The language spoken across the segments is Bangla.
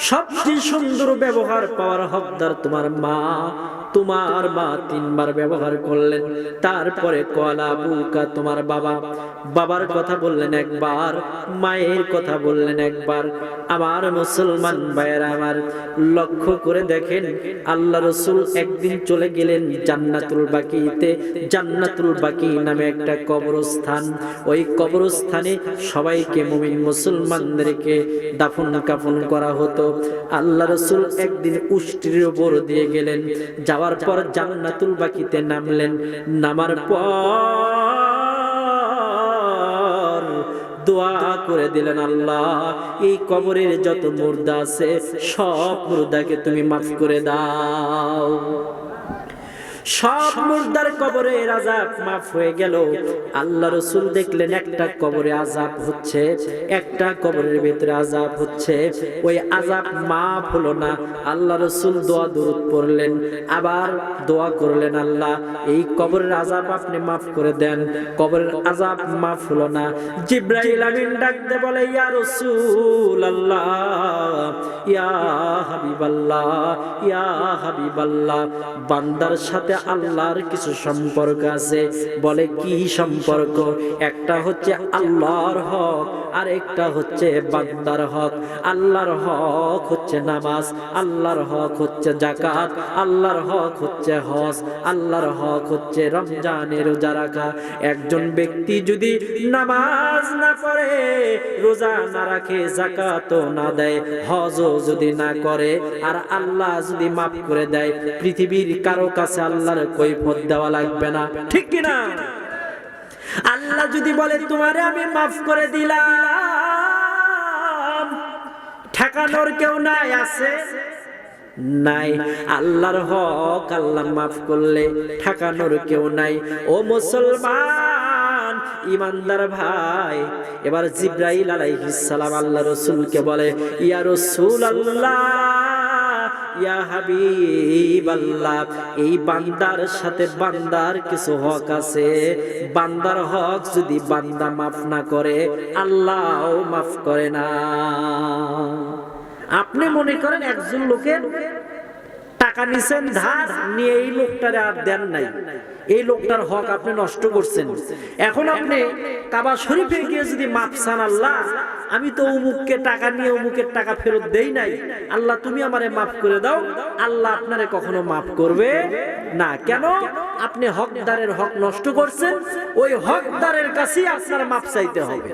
সবচেয়ে সুন্দর ব্যবহার পাওয়ার হকদার তোমার মা। তোমার মা তিনবার ব্যবহার করলেন, তারপরে কলা বুকা তোমার বাবা। বাবার কথা বললেন একবার, মায়ের কথা বললেন একবার। আমার মুসলমান ভাইয়েরা আমার, লক্ষ্য করে দেখেন, আল্লাহ রসুল একদিন চলে গেলেন জান্নাতুল বাকিতে। জান্নাতুল বাকি নামে একটা কবরস্থান। ওই কবরস্থানে সবাইকে মুমিন মুসলমানদেরকে দাফন কাফন করা হতো। আল্লাহ রসুল একদিন উষ্টির উপর দিয়ে গেলেন। যাওয়ার পর জান্নাতুল বাকিতে নামলেন। নামার পর দোয়া করে দিলেন, আল্লাহ, এই কবরের যত মুর্দা আছে, সব মুর্দাকে তুমি মাফ করে দাও। সব মুর্দার কবরে আজাব মাফ হয়ে গেল। আল্লাহ রসুল দেখলেন একটা কবরে আজাব হচ্ছে, একটা কবরের ভিতরে আজাব হচ্ছে। ওই আজাব মাফ হলো না, আল্লাহ রসুল দোয়া দূরত পড়লেন, আবার দোয়া করলেন আল্লাহ, এই কবরের আজাব আপনি মাফ করে দেন, কবরের আজাব মাফ হলো না। জিব্রাইল আমিন ডাকতে বলে, ইয়া রসুল আল্লাহ ইয়া হাবিবাল্লাহ ইয়া হাবিবাল্লাহ, বান্দার সাথে আল্লাহর কিছু সম্পর্ক আছে। বলে কি সম্পর্ক? একটা হচ্ছে আল্লাহর হক আর একটা হচ্ছে বান্দার হক। আল্লাহর হক হচ্ছে নামাজ, আল্লাহর হক হচ্ছে জাকাত আল্লাহর হক হচ্ছে হজ, আল্লাহর হক হচ্ছে রমজানের রোজা রাখা। একজন ব্যক্তি যদি নামাজ না পড়ে, রোজা না রাখে জাকাত না দেয়, হজও যদি না করে, আর আল্লাহ যদি মাফ করে দেয়, পৃথিবীর কারও কাছে আল্লাহর কৈফত দেওয়া লাগবে না। ঠিক কিনা? আল্লাহ যদি বলে, তোমারে আমি মাফ করে দিলাম। ঠেকানোর কেউ নাই, আছে? নাই। আল্লাহর হক আল্লাহ মাফ করলে ঠেকানোর কেউ নাই। ও মুসলমান, ইমানদার ভাই, এবার জিব্রাইল আলাইহিস সালাম আল্লাহ রাসূলকে বলে, ইয়া রাসূল আল্লাহ ইয়া হাবিবাল্লাহ, এই বান্দার সাথে বান্দার কিছু হক আছে। বান্দার হক যদি বান্দা মাফ না করে, আল্লাহও মাফ করে না। আপনি মনে করেন একজন লোকের টাকা নিছেন, ধার নিয়ে এই লোকটারে আর দেন নাই। এই লোকটার হক আপনি নষ্ট করছেন। এখন আপনি কাবা শরীফে গিয়ে যদি মাপ চান আল্লাহ, আমি তো অমুককে টাকা নিয়ে অমুকের টাকা ফেরত দেই নাই। আল্লাহ, তুমি আমারে মাফ করে দাও। আল্লাহ আপনারে কখনো মাফ করবে না। কেন? আপনি হকদারের হক নষ্ট করছেন। ওই হকদারের কাছেই আপনার মাপ চাইতে হবে।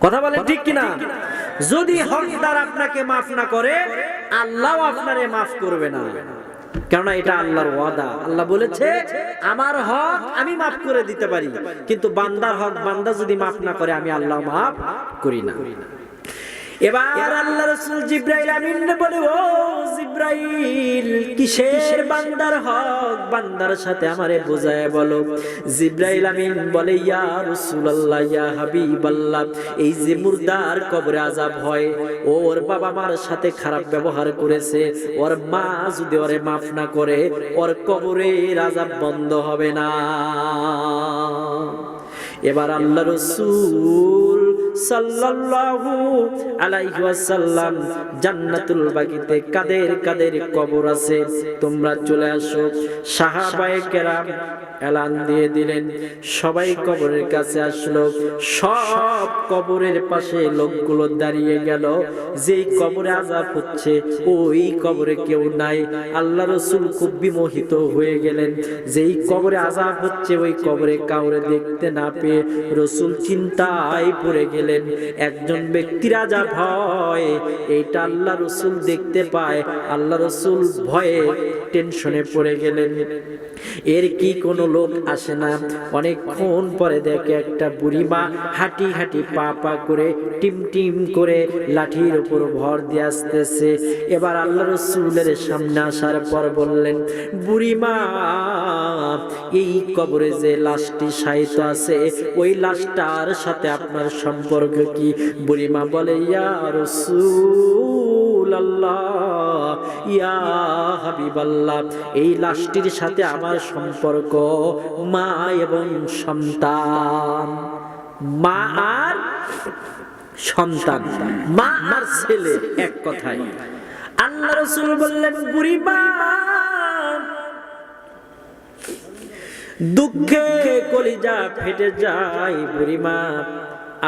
কথা বলেন ঠিক কিনা? যদি হকদার আপনাকে মাফ না করে, আল্লাহ আপনারে মাফ করবে না। কেননা এটা আল্লাহর ওয়াদা। আল্লাহ বলেছে, আমার হক আমি মাফ করে দিতে পারি। কিন্তু বান্দার হক বান্দা যদি মাফ না করে, আমি আল্লাহ মাফ করি না। এবার আল্লাহ রাসূল জিব্রাইল আমিন বলে, ও জিব্রাইল, কিসের বান্দার হক? বান্দার সাথে আমারে বোঝায় বলো। জিব্রাইল আমিন বলে, ইয়া রাসূলুল্লাহ, ইয়া হাবিবাল্লাহ, এই যে মুর্দার কবরে আযাব হয়, ওর বাবা মার সাথে খারাপ ব্যবহার করেছে, ওর মা যদি ওরে মাফ না করে, ওর কবরে আযাব বন্ধ হবে না। এবার আল্লাহ রসুল সাল্লাল্লাহু আলাইহি ওয়াসাল্লাম জান্নাতুল বাগিতে কাদের কাদের কবর আছে? তোমরা চলে আসো। সাহাবায়ে কেরাম এলান দিয়ে দিলেন। সবাই কবরের কাছে আসলো। সব কবরের পাশে লোকগুলো দাঁড়িয়ে গেল। যেই কবরে আজাব হচ্ছে, ওই কবরে কেউ নাই। আল্লাহ রসুল খুব বিমোহিত হয়ে গেলেন। যেই কবরে আজাব হচ্ছে, ওই কবরে কাউরে দেখতে না পেয়ে রসুল চিন্তায় পড়ে গেলেন। একজন ব্যক্তির আজাব হয়, এইটা আল্লাহ রসুল দেখতে পায়। আল্লাহ রসুল ভয়ে টেনশনে পড়ে গেলেন। এর কি কোনো লোক আসে না। অনেকক্ষণ পরে দেখে একটা বুড়িমা হাঁটি হাঁটি পা পা করে, টিম টিম করে লাঠির উপর ভর দিয়ে আসতেছে। এবার আল্লাহ রসুলের সামনে আসার পর বললেন বুড়ি মা এই কবরে যে লাশটি সাহিত্য আছে, ওই লাশটার সাথে আপনার সম্পর্ক কি? বুড়িমা বলে, ইয়া রসুল এই লাশটির সাথে আমার সম্পর্ক, মা এবং সন্তান। মা আর সন্তান, মা আর ছেলে এক কথায়। আল্লাহ রসুল বললেন বুড়ি মা দুঃখে কলিজা ফেটে যায় বুড়িমা।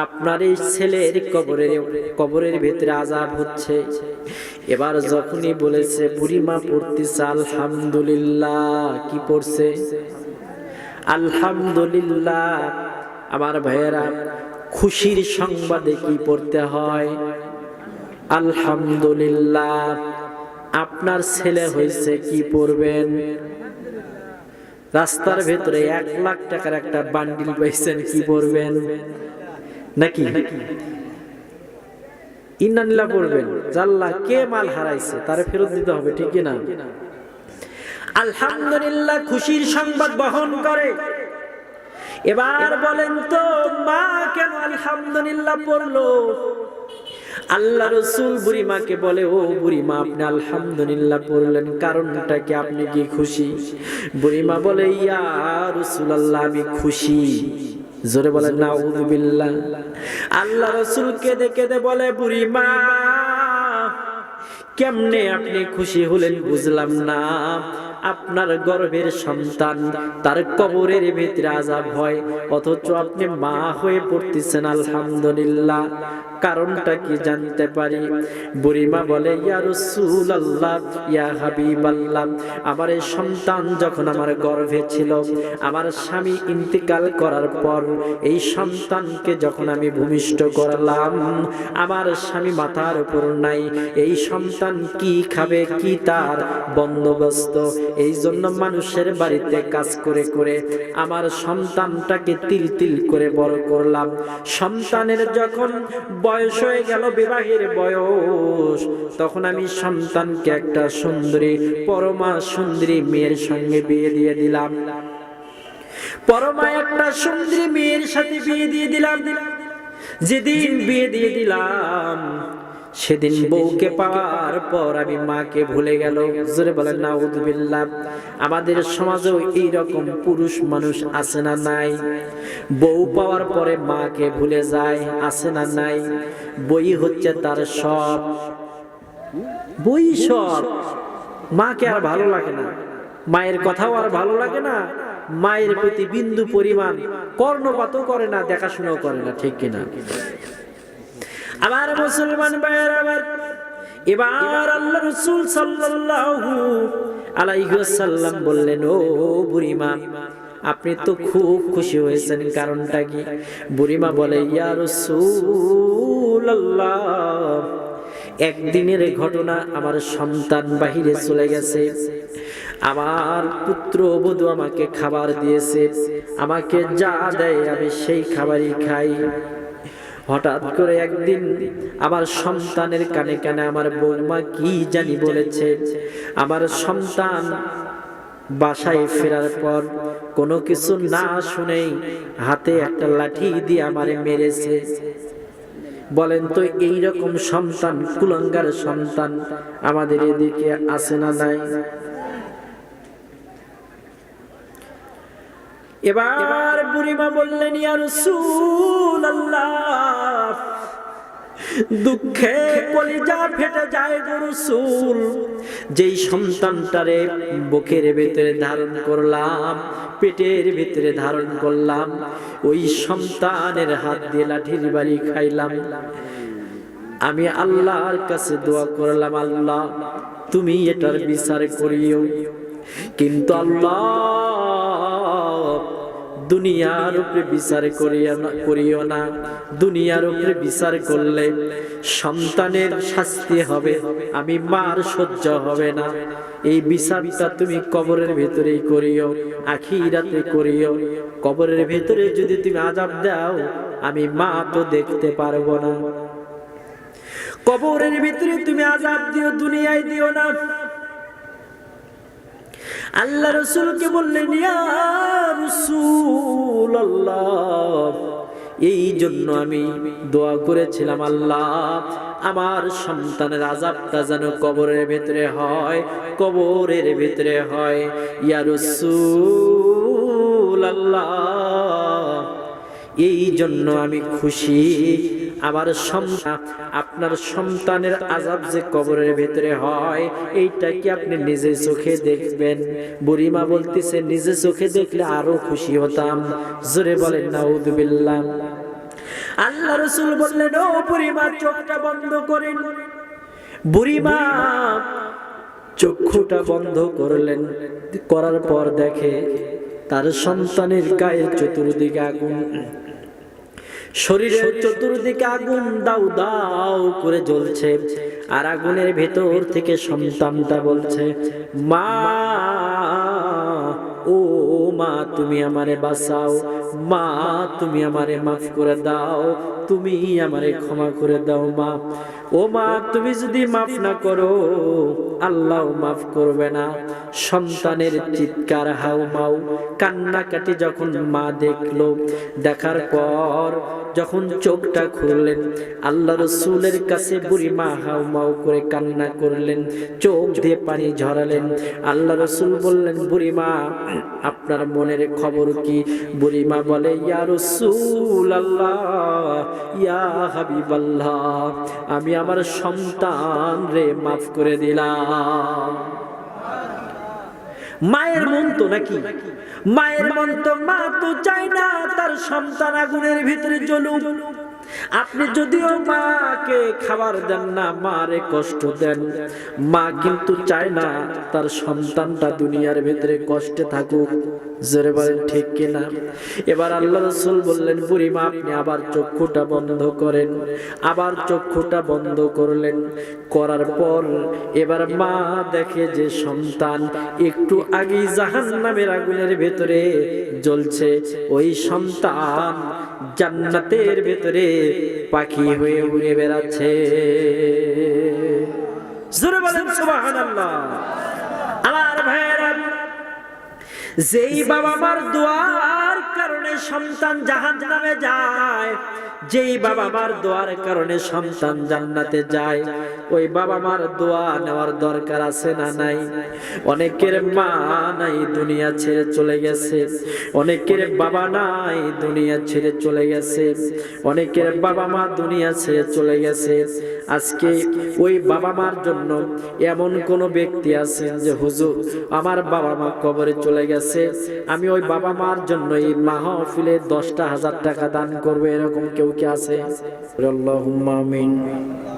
আপনার এই ছেলের কবরের কবরের ভেতরে আজাব হচ্ছে। এবার যখনই বলেছে বুড়িমা পড়তেছে, আলহামদুলিল্লাহ। কি পড়ছে? আলহামদুলিল্লাহ। আমার ভাইয়েরা, খুশির সংবাদে কি পড়তে হয়? আলহামদুলিল্লাহ। আপনার ছেলে হয়েছে, কি পড়বেন? রাস্তার ভেতরে এক লাখ টাকার একটা বান্ডিল পাইছেন, কি পড়বেন? নাকি? ইন্নানিল্লাহ পড়বেন জাল্লা কে মাল হারাইছে? তারে ফেরত দিতে হবে, ঠিক না আলহামদুলিল্লাহ, খুশির সংবাদ বহন করে। এবার বলেন তো, মা কেন আলহামদুলিল্লাহ পড়ল আল্লাহ রসুল বুড়িমাকে বলে, ও বুড়িমা আপনি আলহামদুলিল্লাহ পড়লেন কারণটা কি আপনি কি খুশি? বুড়িমা বলে, ইয়া রসুল আল্লাহ আমি খুশি। জোরে বলে না উদুবিল্লাহ আল্লাহ রসুল কেঁদে কেঁদে বলে, বুড়ি মা, কেমনে আপনি খুশি হলেন বুঝলাম না। আপনার গর্ভের সন্তান, তার কবরের ভিতরে আজাব হয়, অথচ আপনি মা হয়ে পড়তেছেন, আলহামদুলিল্লাহ। কারণটা কি জানতে পারি? বুড়িমা বলে, ইয়া রসুল আল্লাহ ইয়া হাবিব আল্লাহ আমার এই সন্তান যখন আমার গর্ভে ছিল, আমার স্বামী ইন্তিকাল করার পর এই সন্তানকে যখন আমি ভূমিষ্ঠ করলাম, আমার স্বামী মাথার উপর নাই। এই সন্তান কি খাবে, কি তার বন্দোবস্ত? এই জন্য মানুষের বাড়িতে কাজ করে করে আমার সন্তানটাকে তিল তিল করে বড় করলাম। সন্তানের যখন বয়স হয়ে গেল বিবাহের বয়স। তখন আমি সন্তানকে একটা সুন্দরী, পরমা সুন্দরী মেয়ের সঙ্গে বিয়ে দিয়ে দিলাম। পরমা একটা সুন্দরী মেয়ের সাথে বিয়ে দিয়ে দিলাম। যেদিন বিয়ে দিয়ে দিলাম সেদিন বউকে পাওয়ার পর আমি মাকে ভুলে গেল। জোরে বলেন না উদ্বিল্লাহ আমাদের সমাজেও এইরকম পুরুষ মানুষ আছে না নাই? বউ পাওয়ার পরে মাকে ভুলে যায় আছে না নাই? বই হচ্ছে তার সব। বই সব। মাকে আর ভালো লাগে না। মায়ের কথাও আর ভালো লাগে না। মায়ের প্রতি বিন্দু পরিমাণ কর্ণপাতও করে না দেখাশোনাও করে না ঠিক কিনা? আবার মুসলমান ভাইয়ের আবার এবার আল্লাহ রসুল সাল্লাল্লাহু আলাইহি ওয়াসাল্লাম বললেন, ও বুড়িমা, আপনি তো খুব খুশি হয়েছেন, কারণটা কি? বুড়িমা বলে, ইয়া রাসূলুল্লাহ, একদিনের ঘটনা আমার সন্তান বাহিরে চলে গেছে। আমার পুত্র বধূ আমাকে খাবার দিয়েছে, আমাকে যা দেয় আমি সেই খাবারই খাই। হঠাৎ করে একদিন আমার সন্তানের কানে কানে আমার বৌমা কি জানি বলেছে, আমার সন্তান বাসায় ফেরার পর কোনো কিছু না শুনেই হাতে একটা লাঠি দিয়ে আমারে মেরেছে। বলেন তো এই রকম সন্তান, কুলঙ্গার সন্তান আমাদের এদিকে আসে না নাই? এবার বুড়িমা বললেন ইয়া রাসূলুল্লাহ দুঃখে কলিজা ফেটে যায় রাসূল। যেই সন্তানটারে বুকের ভিতরে ধারণ করলাম, পেটের ভিতরে ধারণ করলাম, ওই সন্তানের হাত দিয়ে লাঠির বাড়ি খাইলাম। আমি আল্লাহর কাছে দোয়া করলাম, আল্লাহ, তুমি এটার বিচার করিও। কিন্তু আল্লাহ দুনিয়ার উপরে বিচার করিও না দুনিয়ার উপরে বিচার করলে সন্তানের শাস্তি হবে, আমি মার সহ্য হবে না। এই বিচারটা তুমি কবরের ভেতরেই করিও, আখিরাতে করিও। কবরের ভেতরে যদি তুমি আজাব দাও, আমি মা তো দেখতে পারব না। কবরের ভিতরে তুমি আজাব দিও, দুনিয়ায় দিও না। আল্লাহ রসুলকে বললেন এই জন্য আমি দোয়া করেছিলাম আল্লাহ, আমার সন্তানের আজাবটা যেন কবরের ভেতরে হয়, কবরের ভেতরে হয়। ইয়া আল্লাহ এই জন্য আমি খুশি আমার সন্তান আপনার সন্তানের আজাব যে কবরের ভেতরে হয়, এইটা কি আপনি নিজে চোখে দেখবেন? বুড়িমা বলতেছে, নিজে চোখে দেখলে আরও খুশি হতাম। জোরে বলেন নাউদুবিল্লাহ আল্লাহ রসুল বললেন, ও বুড়িমা, চোখটা বন্ধ করেন। বুড়িমা, চক্ষুটা বন্ধ করলেন। করার পর দেখে তার সন্তানের গায়ে চতুর্দিকে আগুন। শরীরের চতুর্দিকে আগুন দাউ দাউ করে জ্বলছে। আর আগুনের ভেতর থেকে সন্তানটা বলছে, মা, ও মা, তুমি আমারে বাঁচাও। মা, তুমি আমারে মাফ করে দাও। তুমি আমারে ক্ষমা করে দাও, মা। ও মা, তুমি যদি মাফ না করো, আল্লাহ মাফ করবে না। সন্তানের চিৎকার হাউ মাউ কান্নাকাটি যখন মা দেখল, দেখার পর যখন চোখটা খুললেন, আল্লাহ রসুলের কাছে বুড়ি মা হাউ মাউ করে কান্না করলেন, চোখ দিয়ে পানি ঝরালেন। আল্লাহ রসুল বললেন, বুড়ি মা, আপনার মনের খবর কি? বুড়ি মা বলে, ইয়া রসুল আল্লাহ ইয়া হাবিব আল্লাহ আমি আমার সন্তান রে মাফ করে দিলাম। মায়ের মন তো নাকি? মায়ের মন তো মা তো চায় না তার সন্তান আগুনের ভিতরে জ্বলুক। আপনি যদিও মাকে খাবার দেন না, মারে কষ্ট দেন। মা কিন্তু চায় না তার সন্তানটা দুনিয়ার ভিতরে কষ্টে থাকুক। জোরে বলেন, ঠিক কিনা? এবার আল্লাহ রসুল বললেন, বুড়ি মা, আপনি আবার চক্ষুটা বন্ধ করেন। আবার চক্ষুটা বন্ধ করলেন। করার পর এবার মা দেখে যে সন্তান একটু আগেই জাহান নামের আগুনের ভেতরে জ্বলছে, ওই সন্তান জান্নাতের ভেতরে পাখি হয়ে উড়ে বেড়াচ্ছে। জোরে বলেন, সুবহানাল্লাহ। আমার ভাইয়েরা যেই বাবা মার দোয়ার কারণে সন্তান জাহান নামে যায়, যেই বাবা মার দোয়ার কারণে সন্তান জান্নাতে যায় ওই বাবা মার দোয়া নেওয়ার দরকার আছে না নাই? অনেকের মা নাই, দুনিয়া ছেড়ে চলে গেছে। অনেকের বাবা নাই, দুনিয়া ছেড়ে চলে গেছে। অনেকের বাবা মা দুনিয়া ছেড়ে চলে গেছে। আজকে ওই বাবা মার জন্য এমন কোন ব্যক্তি আছেন যে, হুজুর, আমার বাবা মা কবরে চলে গেছে। আমি ওই বাবা মার জন্য এই মাহফিলে দশটা হাজার টাকা দান করব, এরকম কেউ কি আছে? আমিন।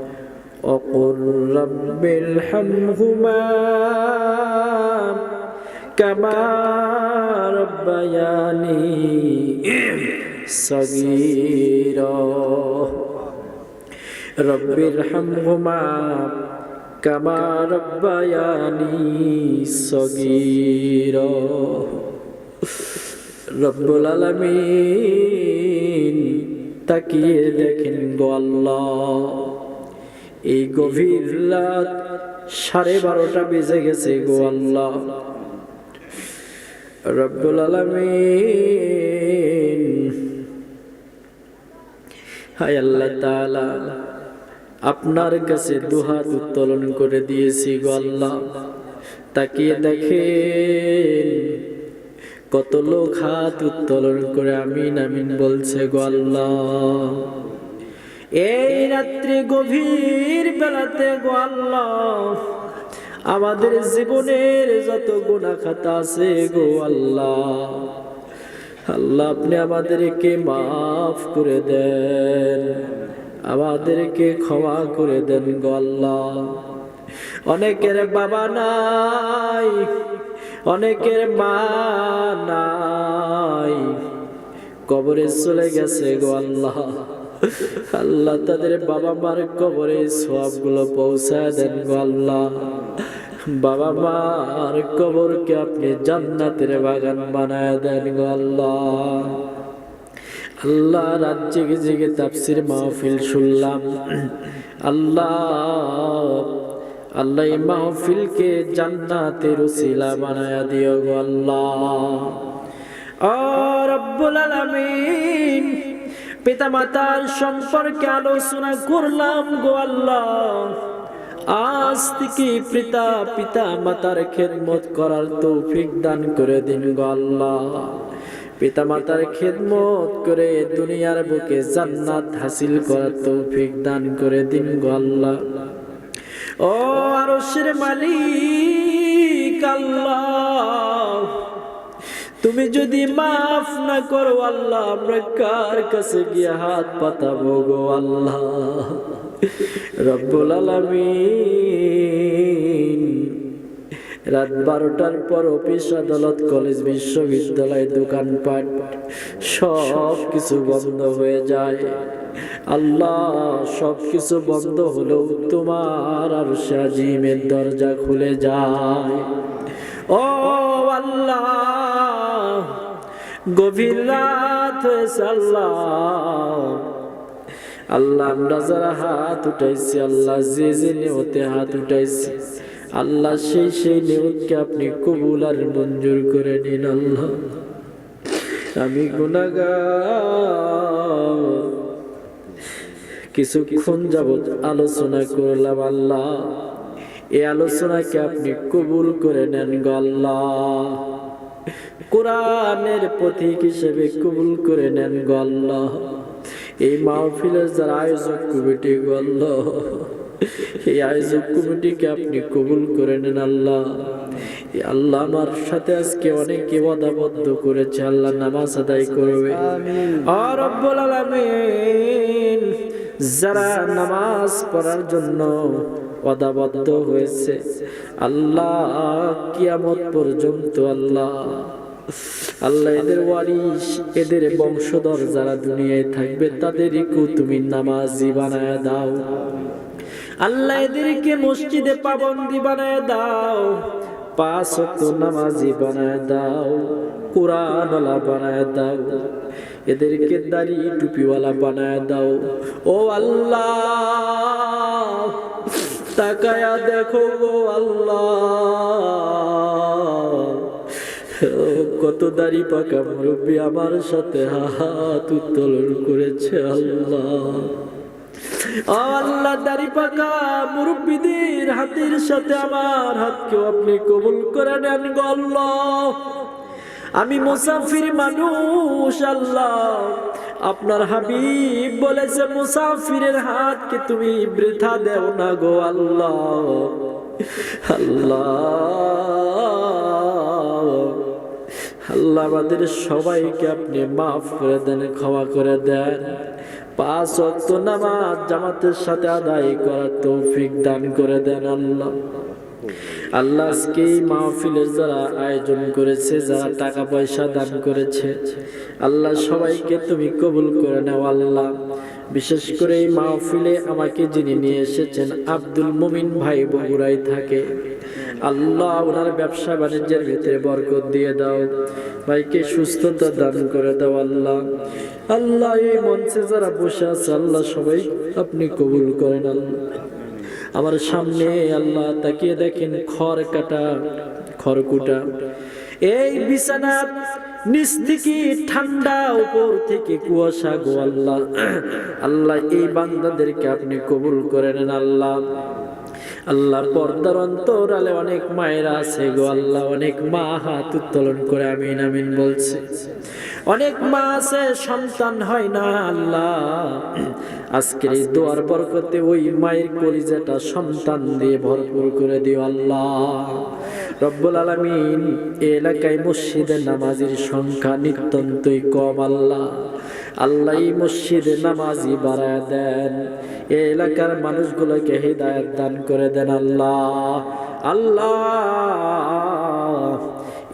وقل رب ارحمهما كما ربياني صغيرا رب ارحمهما كما ربياني صغيرا রব্বুল আলামিন তাকিয়ে দেখেন গো আল্লাহ এই গভীর রাত সাড়ে বারোটা বেজে গেছে গো আল্লাহ। রব্বুল আলামিন। হায় আল্লাহ তাআলা, আপনার কাছে দুহাত উত্তোলন করে দিয়েছি গো আল্লাহ। তাকিয়ে দেখেন কত লোক হাত উত্তোলন করে আমিন আমিন বলছে গো আল্লাহ। এই রাত্রি গভীর বেলাতে গো আল্লাহ, আমাদের জীবনের যত গুণা খাতা আছে গো আল্লাহ। আল্লাহ, আপনি আমাদেরকে মাফ করে দেন, আমাদেরকে ক্ষমা করে দেন গো অনেকের বাবা নাই, অনেকের মা নাই, কবরে চলে গেছে গো আল্লাহ। আল্লাহ তাদের বাবা মার কবরে সবগুলো পৌঁছায় দেন গো আল্লাহ। বাবা মার কবরকে আপনি জান্নাতের বাগান বানায় দেন গো আল্লাহ। আল্লাহ রাত জেগে জেগে তাফসির মাহফিল শুনলাম। আল্লাহ আল্লাহ এই মাহফিলকে জান্নাতের উসিলা বানায়া দিও গো আল্লাহ। ও রব্বুল আলামিন পিতামাতার সম্পর্কে আলোচনা করলাম গো আল্লাহ। আজ থেকে পিতা পিতা মাতার খেদমত করার তৌফিক দান করে দিন গো আল্লাহ। পিতা মাতার খেদমত করে দুনিয়ার বুকে জান্নাত হাসিল করার তৌফিক দান করে দিন গো আল্লাহ। ও আরশের মালিক আল্লাহ তুমি যদি মাফ না করো, আল্লাহ, আমরা কার কাছে গিয়ে হাত পাতাবো গো আল্লাহ? রব্বুল আলামিন। রাত বারোটার পর অফিস, আদালত, কলেজ, বিশ্ববিদ্যালয়, দোকানপাট, সব কিছু বন্ধ হয়ে যায়। আল্লাহ, সব কিছু বন্ধ হলেও তোমার আর সাজিমের দরজা খুলে যায়। ও আল্লাহ গভীর রাত আল্লাহ আল্লাহ হাত উঠাইছি, আল্লাহ যে যে নিয়তে হাত উঠাইছি, আল্লাহ সেই সেই নিয়তকে আপনি কবুল আর মঞ্জুর করে নিন, আল্লাহ। আমি গুনাগার কিছুক্ষণ যাবৎ আলোচনা করলাম, আল্লাহ। এই আলোচনাকে আপনি কবুল করে নেন গো, আল্লাহ। কোরআনের পথিক হিসেবে কবুল করে নেন গো আল্লাহ। এই মাহফিলের যারা আয়োজক কমিটি গো আল্লাহ এই আয়োজক কমিটিকে আপনি কবুল করে নেন আল্লাহ। আল্লাহ আমার সাথে আজকে অনেকে ওয়াদাবদ্ধ করেছে আল্লাহ নামাজ আদায় করবে। আর রব্বুল আলামিন যারা নামাজ পড়ার জন্য ওয়াদাবদ্ধ হয়েছে আল্লাহ কিয়ামত পর্যন্ত আল্লাহ আল্লাহ এদের ওয়ারিস এদের বংশধর যারা দুনিয়ায় থাকবে তাদেরকেও তুমি নামাজি বানায় দাও। আল্লাহ এদেরকে মসজিদে পাবন্দি বানায় দাও। পাঁচ নামাজি বানায় দাও, কোরআনওয়ালা বানায় দাও, এদেরকে দাড়ি টুপিওয়ালা বানায় দাও। ও আল্লাহ, তাকায়া দেখো গো আল্লাহ। কত দাড়ি পাকা মুরব্বী আমার সাথে হাত উত্তোলন করেছে আল্লাহ। আল্লাহ, দাড়ি পাকা মুরব্বীদের হাতের সাথে আমার হাতকেও আপনি কবুল করে নেন আল্লাহ। আমি মুসাফির মানুষ, আল্লাহ। আপনার হাবিব বলেছে, মুসাফিরের হাতকে তুমি বৃথা দেও না গো আল্লাহ। আল্লাহ। আল্লাহ আমাদের সবাইকে আপনি মাফ করে দেন, ক্ষমা করে দেন। পাঁচ অক্ত নামাজ জামাতের সাথে আদায় করার তৌফিক দান করে দেন আল্লাহ। আল্লাহ আজকে এই মাহফিলের যারা আয়োজন করেছে, যারা টাকা পয়সা দান করেছে, আল্লাহ সবাইকে তুমি কবুল করে নাও আল্লাহ। বিশেষ করে এই মাহফিলে আমাকে যিনি নিয়ে এসেছেন, আব্দুল মুমিন ভাই বগুড়াই থাকে। আল্লাহ ওনার ব্যবসা বাণিজ্যের ভিতরে বরকত দিয়ে দাও। ভাইকে সুস্থতা দান করে দাও আল্লাহ। আল্লাহ এই মঞ্চে যারা বসে আছে, আল্লাহ সবাই আপনি কবুল করেন আল্লাহ। আমার সামনে আল্লাহ তাকিয়ে দেখেন খড় কাটা খড়কুটা এই বিছানা নিচ থেকে ঠান্ডা উপর থেকে কুয়াশা গো আল্লাহ। আল্লাহ এই বান্দাদেরকে আপনি কবুল করেন আল্লাহ। আল্লাহ পর্দার অন্তরালে অনেক মায়েরা আছে গো, আল্লাহ অনেক মা হাত উত্তোলন করে, আমিন আমিন বলছে। অনেক মা আছে, সন্তান হয় না, আল্লাহ। আজকের এই দোয়ার বরকতে ওই মায়ের কলিজাটা সন্তান দিয়ে ভরপুর করে দিও, আল্লাহ। রব্বুল আলামিন, এলাকায় মসজিদের নামাজির সংখ্যা নিত্যন্তই কম, আল্লাহ। আল্লাহ মসজিদে নামাজি বাড়ায় দেন। এই এলাকার মানুষগুলোকে হৃদায়ত দান করে দেন আল্লাহ। আল্লাহ।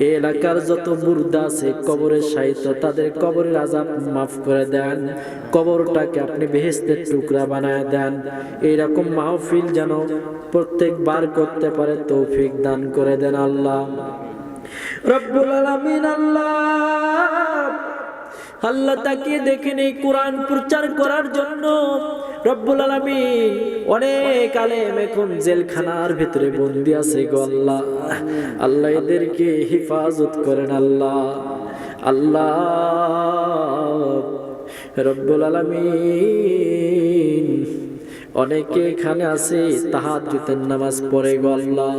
এলাকার যত মুর্দা আছে, কবরের সাহিত্য তাদের কবরের আজাব মাফ করে দেন। কবরটাকে আপনি বেহেস্তের টুকরা বানায় দেন। এইরকম মাহফিল যেন প্রত্যেকবার করতে পারে, তৌফিক দান করে দেন আল্লাহ। রব্বুল আলামিন আল্লাহ। আল্লাহ তাকিয়ে দেখেন এই কোরআন প্রচার করার জন্য। রব্বুল আলামিন অনেক আলেম এখন জেলখানার ভিতরে বন্দি আছে গো আল্লাহ। আল্লাহ এদেরকে হেফাজত করেন আল্লাহ। আল্লাহ রব্বুল আলামিন অনেকে এখানে আছে তাহাজ্জুদের নামাজ পড়ে গো আল্লাহ।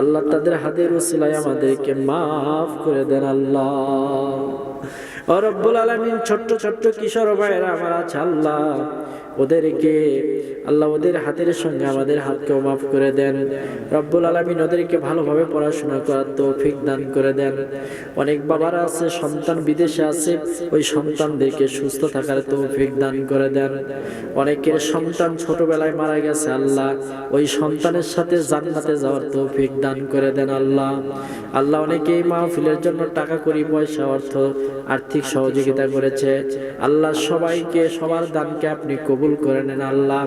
আল্লাহ তাদের হাতের উসিলায় আমাদেরকে মাফ করে দেন আল্লাহ। ও রব্বুল আলামিন ছোট্ট ছোট্ট কিশোর ভাইয়েরা, আমার আছে আল্লাহ, ওদেরকে, আল্লাহ ওদের হাতের সঙ্গে আমাদের হাতকেও মাফ করে দেন। রব্বুল আলামিন ওদেরকে ভালোভাবে পড়াশোনা করার তৌফিক দান করে দেন। অনেক বাবারা আছে, সন্তান বিদেশে আছে, ওই সন্তানদেরকে সুস্থ থাকার তৌফিক দান করে দেন। অনেকের সন্তান ছোটবেলায় মারা গেছে, আল্লাহ, ওই সন্তানের সাথে জান্নাতে যাওয়ার তৌফিক দান করে দেন আল্লাহ। আল্লাহ অনেকেই মাহফিলের জন্য টাকা করি পয়সা অর্থ আর্থিক সহযোগিতা করেছে। আল্লাহ সবাইকে সবার দানকে আপনি কবুল করে নেন আল্লাহ।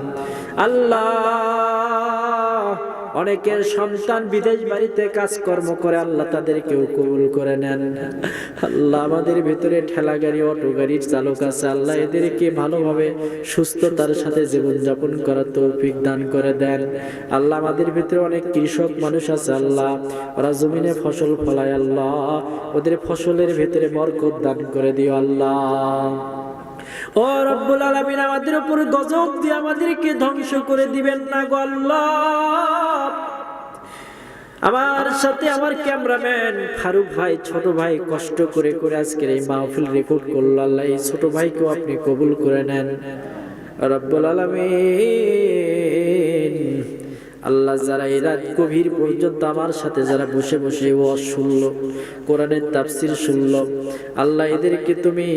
আল্লাহ! অনেকের সন্তান বিদেশ বাড়িতে কাজকর্ম করে, আল্লাহ তাদেরকেও কবুল করে নেন। আল্লাহ আমাদের ভিতরে ঠেলা গাড়ি অটো গাড়ির চালক আছে, আল্লাহ এদেরকে ভালোভাবে সুস্থতার সাথে জীবনযাপন করার তৌফিক দান করে দেন। আল্লাহ আমাদের ভিতরে অনেক কৃষক মানুষ আছে, আল্লাহ ওরা জমিনে ফসল ফলায়, আল্লাহ ওদের ফসলের ভিতরে বরকত দান করে দিও, আল্লাহ। ও রব্বুল আলামিন, আমাদের উপর গজব দিয়ে আমাদেরকে ধ্বংস করে দিবেন না গো আমার সাথে আমার ক্যামেরাম্যান ফারুক ভাই, ছোট ভাই কষ্ট করে করে আজকের এই মাহফিল রেকর্ড করল। আল্লাহ, এই ছোট ভাইকেও আপনি কবুল করে নেন। রব্বুল আলামিন, আল্লাহ যারা এই রাত গভীর পর্যন্ত আমার সাথে যারা বসে বসে ও শুনলো, কোরআনের তাফসির শুনল, আল্লাহ এদেরকে তুমি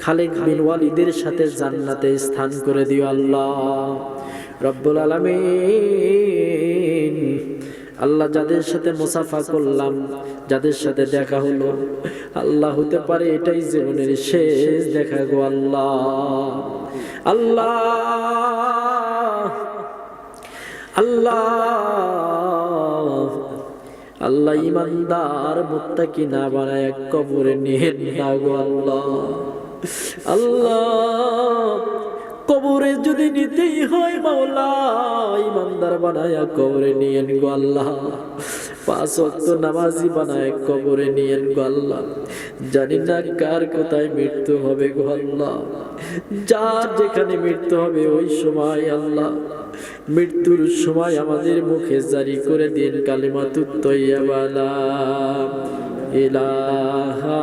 খালেক বিন ওয়ালিদের সাথে জান্নাতে স্থান করে দিও আল্লাহ। রব্বুল আলামিন। আল্লাহ যাদের সাথে মুসাফা করলাম, যাদের সাথে দেখা হলো, আল্লাহ হতে পারে এটাই জীবনের শেষ দেখা গো আল্লাহ। আল্লাহ আল্লাহ আল্লাহ ইমানদার মুত্তাকি না বানায় কবরে নিয়ে না গো আল্লাহ। আল্লাহ, কবরে যদি নিতেই হয় মাওলা ইমানদার বানায়া কবরে নিয়েন গো আল্লাহ। পাঁচ ওয়াক্ত নামাজি বানায় কবরে নিয়েন গো আল্লাহ। জানি না কার কোথায় মৃত্যু হবে গো যার যেখানে মৃত্যু হবে ওই সময় আল্লাহ। মৃত্যুর সময় আমাদের মুখে জারি করে দিন কালিমা তুত্তইয়াবালা ইলাহা